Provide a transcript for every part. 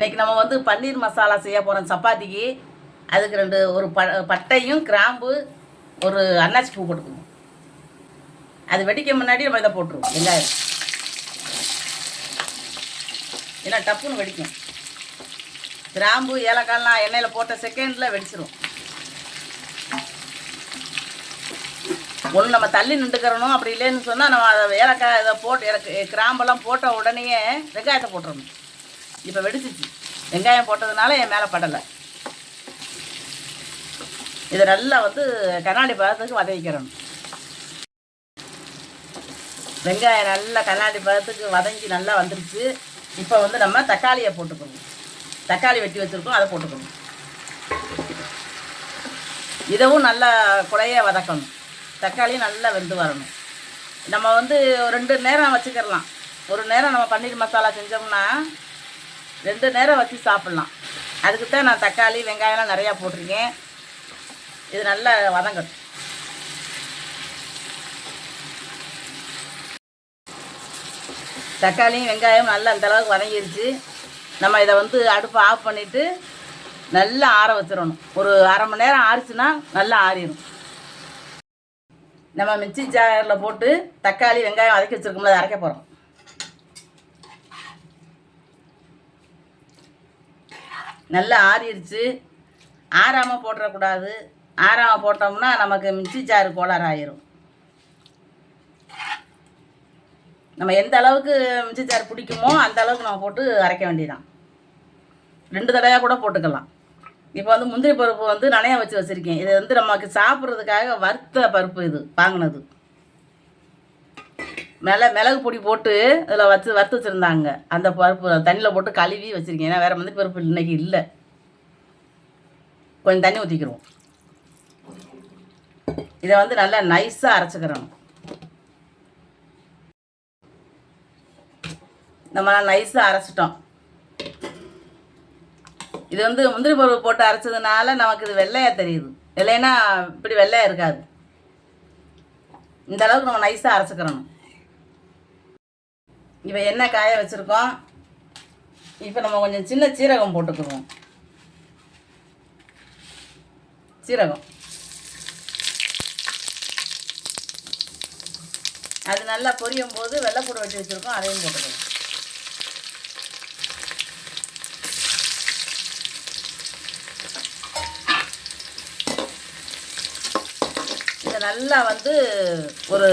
இன்னைக்கு நம்ம வந்து பன்னீர் மசாலா செய்ய போகிறோம் சப்பாத்திக்கு. அதுக்கு ரெண்டு ஒரு ப பட்டையும் கிராம்பு ஒரு அன்னாச்சி பூ போட்டுக்கணும். அது வெடிக்க முன்னாடி நம்ம இதை போட்டுருவோம் வெங்காயம். ஏன்னா டப்புன்னு வெடிக்கும். கிராம்பு ஏலக்காய்லாம் எண்ணெயில் போட்ட செகண்டில் வெடிச்சிடும் ஒன்று நம்ம தள்ளி நின்றுக்கிறணும் அப்படி இல்லைன்னு சொன்னால் நம்ம அதை ஏலக்காய் இதை போட்டு எனக்கு கிராம்பெல்லாம் போட்ட உடனேயே வெங்காயத்தை போட்டுறணும். இப்போ வெடிச்சிச்சு. வெங்காயம் போட்டதுனால என் மேலே படலை. இதை நல்லா வந்து கண்ணாடி பதத்துக்கு வதக்கிக்கிறணும் வெங்காயம் நல்லா கண்ணாடி பதத்துக்கு வதங்கி நல்லா வந்துருச்சு. இப்போ வந்து நம்ம தக்காளியை போட்டுக்கணும். தக்காளி வெட்டி வச்சுருக்கோம் அதை போட்டுக்கணும். இதவும் நல்லா குழைய வதக்கணும். தக்காளியும் நல்லா வெந்து வரணும். நம்ம வந்து ஒரு ரெண்டு நேரம் வச்சுக்கிடலாம் ஒரு நேரம் நம்ம பன்னீர் மசாலா செஞ்சோம்னா ரெண்டு நேரம் வச்சு சாப்பிட்லாம். அதுக்கு தான் நான் தக்காளி வெங்காயம்லாம் நிறையா போட்டிருக்கேன். இது நல்லா வதங்கட்டும். தக்காளியும் வெங்காயம் நல்லா அந்தளவுக்கு வதங்கிருச்சு. நம்ம இதை வந்து அடுப்பை ஆஃப் பண்ணிவிட்டு நல்லா ஆற வச்சிடணும். ஒரு அரை மணி நேரம் ஆறிச்சுன்னா நல்லா ஆறிடும் நம்ம மிக்சி ஜாரில் போட்டு தக்காளி வெங்காயம் வதக்கி வச்சுருக்கோம்ல அதை அரைக்க போகிறோம் நல்லா ஆறிடுச்சு. ஆறாமல் போட்டுறக்கூடாது. ஆறாமல் போட்டோம்னா நமக்கு மிக்சி ஜாரு கோளாறு ஆயிரும் நம்ம எந்த அளவுக்கு மிக்சி ஜார் பிடிக்குமோ அந்த அளவுக்கு நம்ம போட்டு அரைக்க வேண்டியதான் ரெண்டு தடவையாக கூட போட்டுக்கலாம். இப்போ வந்து முந்திரி பருப்பு வந்து நனைய வச்சு வச்சுருக்கேன். இது வந்து நமக்கு சாப்பிட்றதுக்காக வறுத்த பருப்பு இது வாங்கினது. மிள மிளகு பொடி போட்டு இதில் வச்சு வறுத்து வச்சுருந்தாங்க. அந்த பருப்பு தண்ணியில் போட்டு கழுவி வச்சுருக்கேன். ஏன்னா வேறு முந்திரி பருப்பு இன்னைக்கு இல்லை. கொஞ்சம் தண்ணி ஊற்றிக்கிறோம் இதை வந்து நல்லா நைஸாக அரைச்சிக்கிறோம் நம்ம நைஸாக அரைச்சிட்டோம். இது வந்து முந்திரி பருப்பு போட்டு அரைச்சதுனால நமக்கு இது வெள்ளையாக தெரியுது. இல்லைன்னா இப்படி வெள்ளையாக இருக்காது. இந்த அளவுக்கு நம்ம நைஸாக அரைச்சிக்கிறணும். இப்போ என்ன காய வச்சுருக்கோம்? இப்போ நம்ம கொஞ்சம் சின்ன சீரகம் போட்டுக்குவோம். சீரகம். அது நல்லா பொரியும் போது வெள்ளைப்பூடு வெட்டி வச்சுருக்கோம் அதையும் போட்டுக்கணும் இதை நல்லா வந்து ஒரு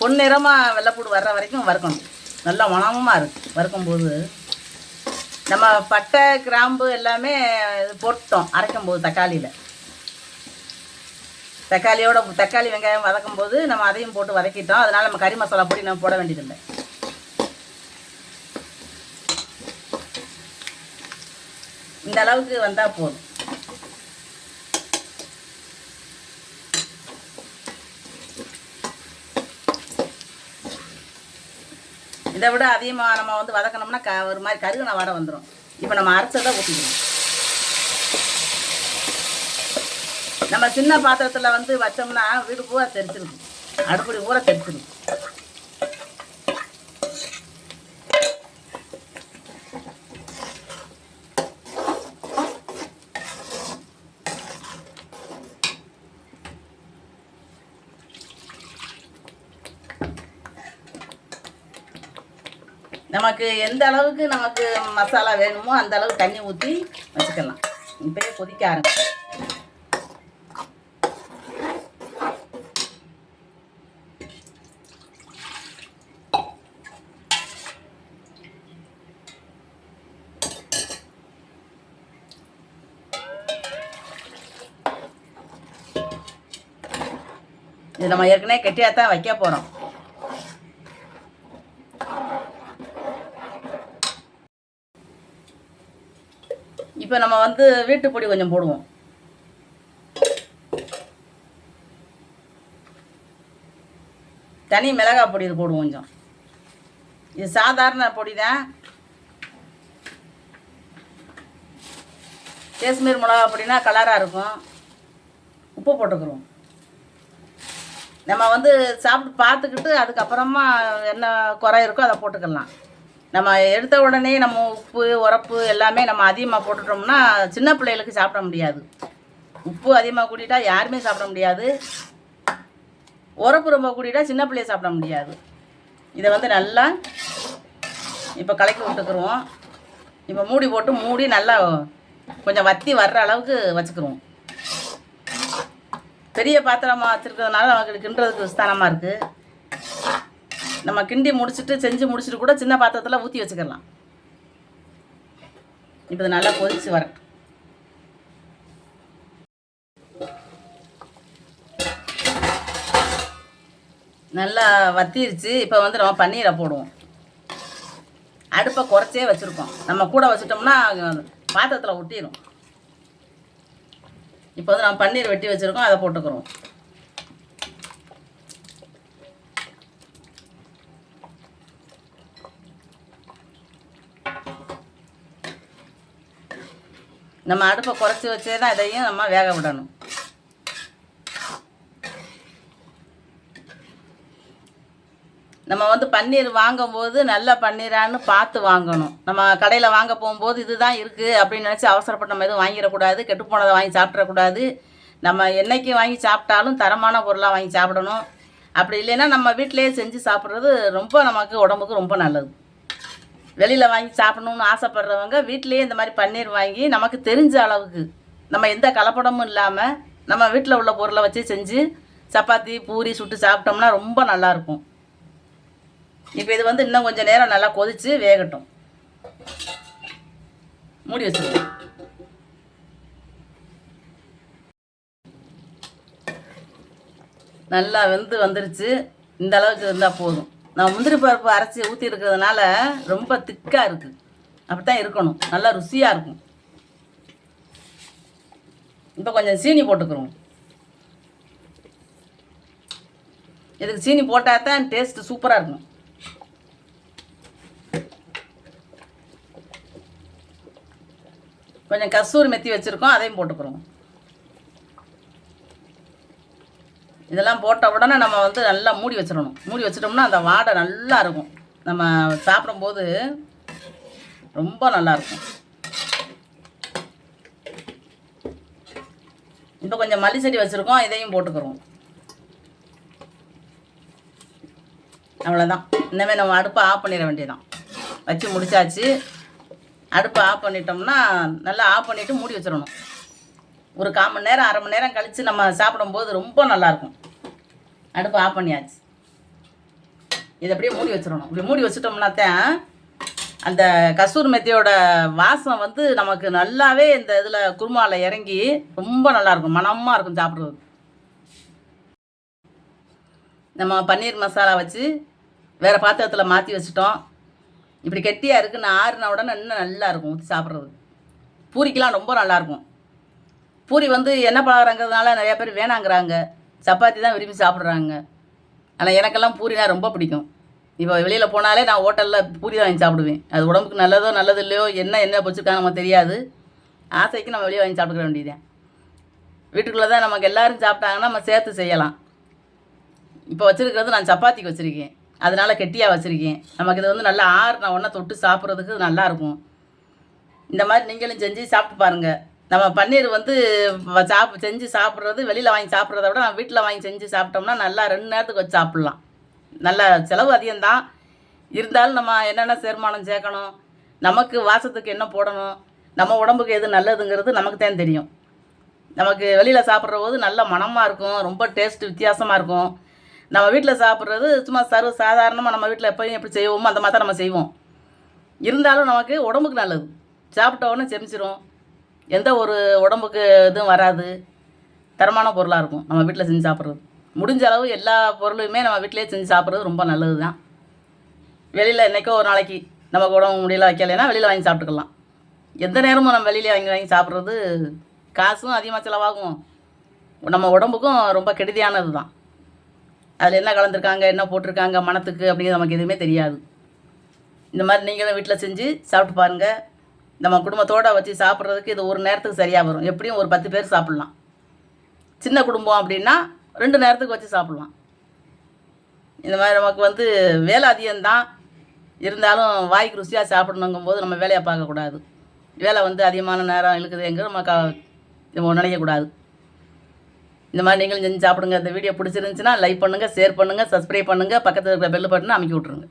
பொன்னிறமாக வெள்ளைப்பூடு வர்ற வரைக்கும் வறுக்கணும். நல்லா மணமாக இருக்குது வறுக்கும்போது நம்ம பட்டை கிராம்பு எல்லாமே இது போட்டோம் அரைக்கும் போது தக்காளியில். தக்காளியோட தக்காளி வெங்காயம் வதக்கும் போது நம்ம அதையும் போட்டு வதக்கிட்டோம். அதனால் நம்ம கறி மசாலா பொடி நம்ம போட வேண்டியதில்லை. இந்த அளவுக்கு வந்தால் போதும். இதை விட அதிகமாக நம்ம வந்து வதக்கணும்னா க ஒரு மாதிரி கருகின வடை வந்துடும் இப்போ நம்ம அரைச்சதை ஊற்றிக்கணும் நம்ம சின்ன பாத்திரத்தில் வந்து வச்சோம்னா வீடு பூரா தெரிச்சிருக்கும். அடுப்படி பூரா தெரிச்சிருக்கும். நமக்கு எந்த அளவுக்கு நமக்கு மசாலா வேணுமோ அந்த அளவுக்கு தண்ணி ஊற்றி வச்சுக்கலாம். இப்போயே கொதிக்க ஆரம்பிச்சு. இது நம்ம ஏற்கனவே கெட்டியாக தான் வைக்க போகிறோம் இப்போ நம்ம வந்து வீட்டு பொடி கொஞ்சம் போடுவோம். தனி மிளகாய் பொடி போடுவோம் கொஞ்சம். இது சாதாரண பொடி தான். காஷ்மீர் மிளகா பொடினா கலராக இருக்கும். உப்பு போட்டுக்கிறோம். நம்ம வந்து சாப்பிட்டு பார்த்துக்கிட்டு அதுக்கப்புறமா என்ன குறை இருக்கோ அதை போட்டுக்கலாம். நம்ம எடுத்த உடனே நம்ம உப்பு உரப்பு எல்லாமே நம்ம அதிகமாக போட்டுட்டோம்னா சின்ன பிள்ளைகளுக்கு சாப்பிட முடியாது. உப்பு அதிகமாக கூட்டிட்டா யாருமே சாப்பிட முடியாது. உரப்பு ரொம்ப கூட்டிட்டா சின்ன பிள்ளைய சாப்பிட முடியாது. இதை வந்து நல்லா இப்போ கலக்கி விட்டுக்குருவோம். இப்போ மூடி போட்டு மூடி நல்லா கொஞ்சம் வத்தி வர்ற அளவுக்கு வச்சுக்கிறோம் பெரிய பாத்திரமாக வச்சுருக்கிறதுனால நமக்கு கிண்டுறதுக்கு விஸ்தானமாக இருக்குது நம்ம கிண்டி முடிச்சுட்டு செஞ்சு முடிச்சுட்டு கூட சின்ன பாத்திரத்தில் ஊற்றி வச்சுக்கலாம். இப்போ இது நல்லா கொதிச்சு வரட்டும். நல்லா வத்திருச்சு. இப்போ வந்து நம்ம பன்னீரை போடுவோம். அடுப்பை குறைச்சே வச்சுருக்கோம். நம்ம கூட வச்சுட்டோம்னா பாத்திரத்தில் ஒட்டிடும் இப்போ வந்து நம்ம பன்னீர் வெட்டி வச்சுருக்கோம். அதை போட்டுக்கிறோம். நம்ம அடுப்பை குறைச்சி வச்சே தான் இதையும் நம்ம வேக விடணும். நம்ம வந்து பன்னீர் வாங்கும்போது நல்ல பன்னீரான்னு பார்த்து வாங்கணும். நம்ம கடையில் வாங்க போகும்போது இதுதான் இருக்குது அப்படின்னு நினச்சி அவசரப்பட்டு நம்ம எதுவும் வாங்கிடக்கூடாது கெட்டுப்போனதை வாங்கி சாப்பிட்றக்கூடாது நம்ம என்னைக்கு வாங்கி சாப்பிட்டாலும் தரமான பொருளாக வாங்கி சாப்பிடணும். அப்படி இல்லைன்னா நம்ம வீட்டிலேயே செஞ்சு சாப்பிட்றது ரொம்ப நமக்கு உடம்புக்கு ரொம்ப நல்லது. வெளியில் வாங்கி சாப்பிடணும்னு ஆசைப்படுறவங்க வீட்டிலேயே இந்த மாதிரி பன்னீர் வாங்கி நமக்கு தெரிஞ்ச அளவுக்கு நம்ம எந்த கலப்படமும் இல்லாமல் நம்ம வீட்டில் உள்ள பொருளை வச்சு செஞ்சு சப்பாத்தி பூரி சுட்டு சாப்பிட்டோம்னா ரொம்ப நல்லாயிருக்கும் இப்போ இது வந்து இன்னும் கொஞ்சம் நேரம் நல்லா கொதித்து வேகட்டும். மூடி வச்சுருக்கோம் நல்லா வெந்து வந்துருச்சு. இந்த அளவுக்கு இருந்தால் போதும். நான் முந்திரி பருப்பு அரைச்சி ஊற்றி இருக்கிறதுனால ரொம்ப திக்காக இருக்குது அப்படி தான் இருக்கணும். நல்லா ருசியாக இருக்கும். இப்போ கொஞ்சம் சீனி போட்டுக்கிறோம். இதுக்கு சீனி போட்டால் தான் டேஸ்ட்டு சூப்பராக இருக்கும். கொஞ்சம் கஸ்தூரி மெத்தி வச்சுருக்கோம் அதையும் போட்டுக்கிறோம். இதெல்லாம் போட்ட உடனே நம்ம வந்து நல்லா மூடி வச்சிடணும். மூடி வச்சிட்டோம்னா அந்த வாடை நல்லா இருக்கும். நம்ம சாப்பிடும்போது ரொம்ப நல்லாயிருக்கும் இப்போ கொஞ்சம் மல்லி செடி வச்சுருக்கோம். இதையும் போட்டுக்கிறோம். அவ்வளோதான் இனிமேல் நம்ம அடுப்பை ஆஃப் பண்ணிட வேண்டியதான் வச்சு முடிச்சாச்சு. அடுப்பை ஆஃப் பண்ணிட்டோம்னா நல்லா ஆஃப் பண்ணிவிட்டு மூடி வச்சிடணும். ஒரு கால் மணி நேரம் அரை மணி நேரம் கழித்து நம்ம சாப்பிடும்போது ரொம்ப நல்லாயிருக்கும். அடுப்பு ஆஃப் பண்ணியாச்சு. இதை அப்படியே மூடி வச்சிடணும். இப்படி மூடி வச்சிட்டோம்னா தான் அந்த கசூர் மெத்தியோட வாசம் வந்து நமக்கு நல்லாவே இந்த இதில் குருமாவில் இறங்கி ரொம்ப நல்லாயிருக்கும். மணமாக இருக்கும் சாப்பிட்றது நம்ம பன்னீர் மசாலா வச்சு வேறு பாத்திரத்தில் மாற்றி வச்சுட்டோம். இப்படி கெட்டியாக இருக்குன்னு ஆறுன உடனே இன்னும் நல்லாயிருக்கும் ஊற்றி சாப்பிட்றது பூரிக்கெலாம் ரொம்ப நல்லாயிருக்கும். பூரி வந்து என்ன பலகாரங்கிறதுனால நிறையா பேர் வேணாங்கிறாங்க. சப்பாத்தி தான் விரும்பி சாப்பிட்றாங்க. ஆனால் எனக்கெல்லாம் பூரினா ரொம்ப பிடிக்கும். இப்போ வெளியில் போனாலே நான் ஹோட்டலில் பூரி தான் வாங்கி சாப்பிடுவேன். அது உடம்புக்கு நல்லதோ நல்லது இல்லையோ என்ன என்ன வச்சுருக்காங்க நமக்கு தெரியாது. ஆசைக்கு நம்ம வெளியே வாங்கி சாப்பிட்டுக்க வேண்டியதேன் வீட்டுக்குள்ளே தான் நமக்கு எல்லோரும் சாப்பிட்டாங்கன்னா நம்ம சேர்த்து செய்யலாம். இப்போ வச்சுருக்கிறது நான் சப்பாத்திக்கு வச்சுருக்கேன். அதனால் கெட்டியாக வச்சுருக்கேன். நமக்கு இது வந்து நல்லா ஆறுன உடனே தொட்டு சாப்பிட்றதுக்கு நல்லாயிருக்கும் இந்த மாதிரி நீங்களும் செஞ்சு சாப்பிட்டு பாருங்கள் நம்ம பன்னீர் வந்து சாப் செஞ்சு சாப்பிட்றது வெளியில் வாங்கி சாப்பிட்றத விட நம்ம வீட்டில் வாங்கி செஞ்சு சாப்பிட்டோம்னா நல்லா ரெண்டு நேரத்துக்கு வச்சு சாப்பிட்லாம். நல்ல செலவு அதிகம்தான். இருந்தாலும் நம்ம என்னென்ன சேர்மானம் சேர்க்கணும் நமக்கு வாசத்துக்கு என்ன போடணும் நம்ம உடம்புக்கு எது நல்லதுங்கிறது நமக்கு தான் தெரியும். நமக்கு வெளியில் சாப்பிட்ற போது நல்ல மனமாக இருக்கும் ரொம்ப டேஸ்ட் வித்தியாசமாக இருக்கும். நம்ம வீட்டில் சாப்பிட்றது சும்மா சர்வ சாதாரணமாக நம்ம வீட்டில் எப்போயும் எப்படி செய்வோமோ அந்த மாதிரி தான் நம்ம செய்வோம். இருந்தாலும் நமக்கு உடம்புக்கு நல்லது. சாப்பிட்ட உடனே செமிச்சிரும். எந்த ஒரு உடம்புக்கு இதுவும் வராது. தரமான பொருளாக இருக்கும். நம்ம வீட்டில் செஞ்சு சாப்பிட்றது. முடிஞ்ச அளவு எல்லா பொருளுமே நம்ம வீட்டிலே செஞ்சு சாப்பிட்றது ரொம்ப நல்லது தான் வெளியில் என்றைக்கோ ஒரு நாளைக்கு நமக்கு உடம்பு முடியல வைக்கலைன்னா வெளியில் வாங்கி சாப்பிட்டுக்கலாம். எந்த நேரமும் நம்ம வெளியிலே வாங்கி வாங்கி சாப்பிட்றது காசும் அதிகமாக செலவாகும். நம்ம உடம்புக்கும் ரொம்ப கெடுதியானது தான் அதில் என்ன கலந்துருக்காங்க என்ன போட்டிருக்காங்க மனத்துக்கு அப்படிங்கிறது நமக்கு எதுவுமே தெரியாது. இந்த மாதிரி நீங்களும் வீட்டில் செஞ்சு சாப்பிட்டு பாருங்கள் நம்ம குடும்பத்தோடு வச்சு சாப்பிட்றதுக்கு இது ஒரு நேரத்துக்கு சரியாக வரும். எப்படியும் ஒரு பத்து பேர் சாப்பிட்லாம். சின்ன குடும்பம் அப்படின்னா ரெண்டு நேரத்துக்கு வச்சு சாப்பிட்லாம். இந்த மாதிரி நமக்கு வந்து வேலை அதிகம்தான். இருந்தாலும் வாய்க்கு ருசியாக சாப்பிடணுங்கும் போது நம்ம வேலையை பார்க்கக்கூடாது. வேலை வந்து அதிகமான நேரம் இழுக்குது எங்கே நம்ம க நம்ம நினைக்கக்கூடாது. இந்த மாதிரி நீங்களும் செஞ்சு சாப்பிடுங்க. இந்த வீடியோ பிடிச்சிருந்துச்சுன்னா லைக் பண்ணுங்கள் ஷேர் பண்ணுங்கள் சப்ஸ்கிரைப் பண்ணுங்கள் பக்கத்தில் இருக்கிற பெல் பட்டனை அமைக்கி விட்ருங்க